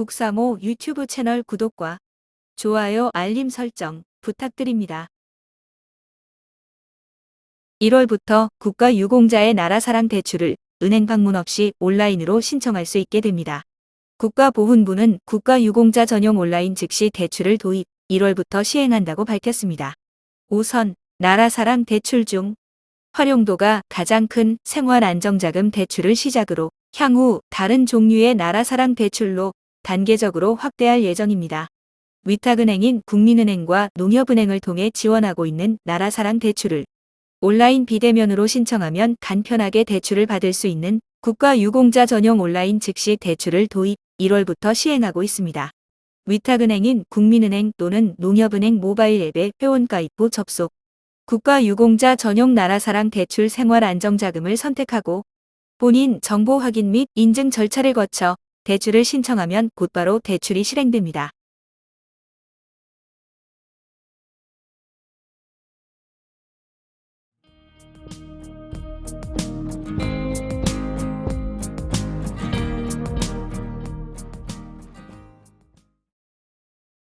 국사모 유튜브 채널 구독과 좋아요 알림 설정 부탁드립니다. 1월부터 국가유공자의 나라사랑 대출을 은행 방문 없이 온라인으로 신청할 수 있게 됩니다. 국가보훈부는 국가유공자 전용 온라인 즉시 대출을 도입 1월부터 시행한다고 밝혔습니다. 우선 나라사랑 대출 중 활용도가 가장 큰 생활안정자금 대출을 시작으로 향후 다른 종류의 나라사랑 대출로 단계적으로 확대할 예정입니다. 위탁은행인 국민은행과 농협은행을 통해 지원하고 있는 나라사랑 대출을 온라인 비대면으로 신청하면 간편하게 대출을 받을 수 있는 국가유공자 전용 온라인 즉시 대출을 도입 1월부터 시행하고 있습니다. 위탁은행인 국민은행 또는 농협은행 모바일 앱에 회원가입 후 접속, 국가유공자 전용 나라사랑 대출 생활 안정자금을 선택하고 본인 정보 확인 및 인증 절차를 거쳐 대출을 신청하면 곧바로 대출이 실행됩니다.